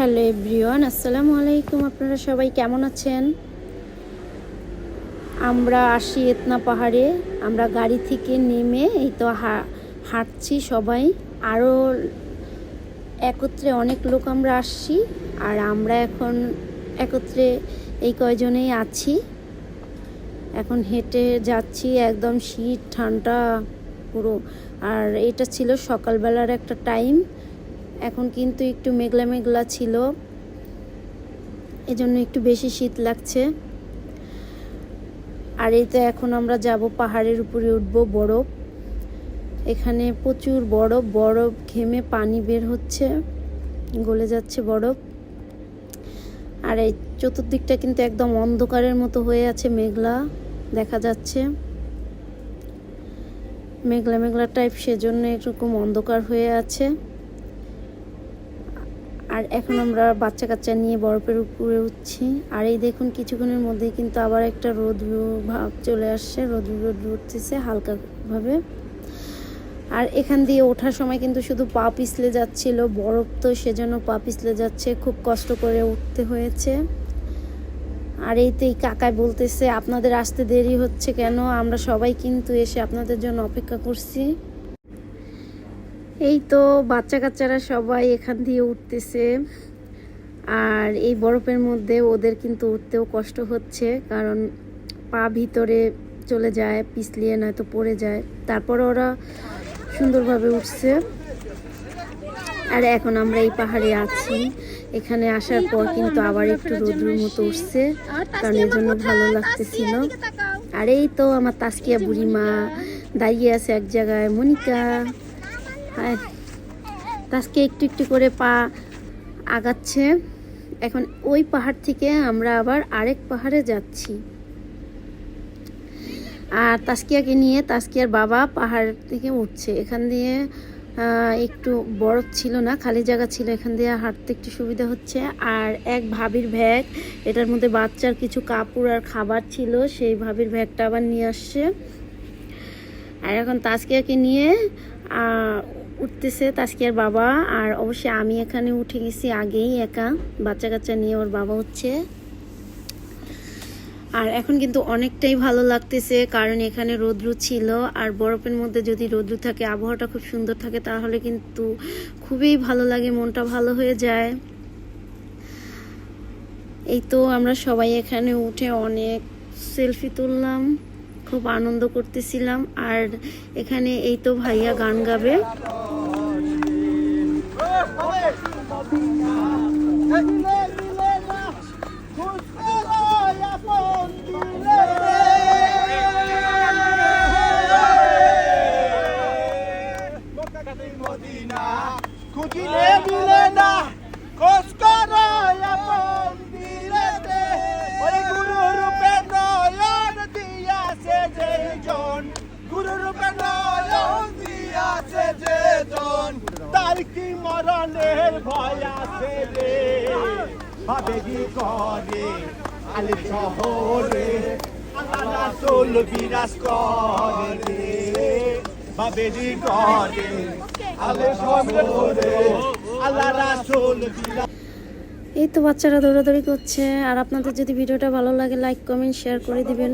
Hello everyone, আসসালামু আলাইকুম। আপনারা সবাই কেমন আছেন? আমরা আসি এতনা পাহাড়ে। আমরা গাড়ি থেকে নেমে এই তো হাঁটছি সবাই। আরও একত্রে অনেক লোক আমরা আসছি, আর আমরা এখন একত্রে এই কয়জনেই আছি। এখন হেঁটে যাচ্ছি, একদম শীত, ঠান্ডা, পুরো। আর এটা ছিল সকালবেলার একটা টাইম। এখন কিন্তু একটু মেঘলা মেঘলা ছিল। এজন্য একটু বেশি শীত লাগছে। আর এই তো এখন আমরা যাব পাহাড়ের উপরে উঠব বরফ। এখানে প্রচুর বরফ বরফ ঘেমে পানি বের হচ্ছে, গলে যাচ্ছে বরফ। আর এই চতুর্দিকটা কিন্তু একদম অন্ধকারের মতো হয়ে আছে, মেঘলা দেখা যাচ্ছে। মেঘলা মেঘলা টাইপ সেজন্য এরকম অন্ধকার হয়ে আছে। আর এখন আমরা বাচ্চা কাচ্চা নিয়ে বরফের উপরে উঠছি। আর এই দেখুন কিছুক্ষণের মধ্যেই কিন্তু আবার একটা রোদ্র ভাব চলে আসছে। রোদ্র রোদ্র উঠতেছে হালকাভাবে। আর এখান দিয়ে ওঠার সময় কিন্তু শুধু পা পিছলে যাচ্ছিল। বরফ তো সেজন্য পা পিছলে যাচ্ছে। খুব কষ্ট করে উঠতে হয়েছে। আর এই তো এই কাকায় বলতেছে, আপনাদের আসতে দেরি হচ্ছে কেন? আমরা সবাই কিন্তু এসে আপনাদের জন্য অপেক্ষা করছি। এই তো বাচ্চা কাচ্চারা সবাই এখান দিয়ে উঠতেছে। আর এই বরফের মধ্যে ওদের কিন্তু উঠতেও কষ্ট হচ্ছে, কারণ পা ভিতরে চলে যায়, পিছলিয়ে নয়তো পড়ে যায়। তারপর ওরা সুন্দরভাবে উঠছে। আর এখন আমরা এই পাহাড়ে আছি। এখানে আসার পর কিন্তু আবার একটু রোদ্রুর মতো উঠছে, কারণ এর জন্য ভালো লাগতেছিল। আর এই তো আমার তাস্কিয়া বুড়িমা দাঁড়িয়ে আছে এক জায়গায়। মনিকা। তাস্কিয়া একটু একটু করে পা আগাচ্ছে। এখন ওই পাহাড় থেকে আমরা আবার আরেক পাহাড়ে যাচ্ছি। আর তাস্কিয়াকে নিয়ে তাস্কিয়ার বাবা পাহাড় থেকে উঠছে। এখান দিয়ে একটু বরফ ছিল না, খালি জায়গা ছিল। এখান দিয়ে হাঁটতে একটু সুবিধা হচ্ছে। আর এক ভাবির ব্যাগ, এটার মধ্যে বাচ্চার কিছু কাপড় আর খাবার ছিল, সেই ভাবির ব্যাগটা আবার নিয়ে আসছে। আর এখন তাস্কিয়াকে নিয়ে উঠতেছে তাস্কিয়ার বাবা, আর অবশ্যই আমি এখানে উঠে গেছি আগেই একা। বাচ্চা কাচ্চা নিয়ে ওর বাবা হচ্ছে। আর এখন কিন্তু অনেকটাই ভালো লাগতেছে, কারণ এখানে রৌদ্র ছিল। আর বরফের মধ্যে যদি রৌদ্র থাকে, আবহাওয়াটা খুব সুন্দর থাকে, তাহলে কিন্তু খুবই ভালো লাগে, মনটা ভালো হয়ে যায়। এই তো আমরা সবাই এখানে উঠে অনেক সেলফি তুললাম, খুব আনন্দ করতেছিলাম। আর এখানে এই তো ভাইয়া গান গাবে। 的。কি মরণের করে? আলে শহরে রাসূল বিরাজ করে। করে? আলে শহরে রাসূল বিরাজ এই তো বাচ্চারা দৌড়াদৌড়ি করছে, আর আপনাদের যদি ভিডিওটা ভালো লাগে লাইক কমেন্ট শেয়ার করে দিবেন।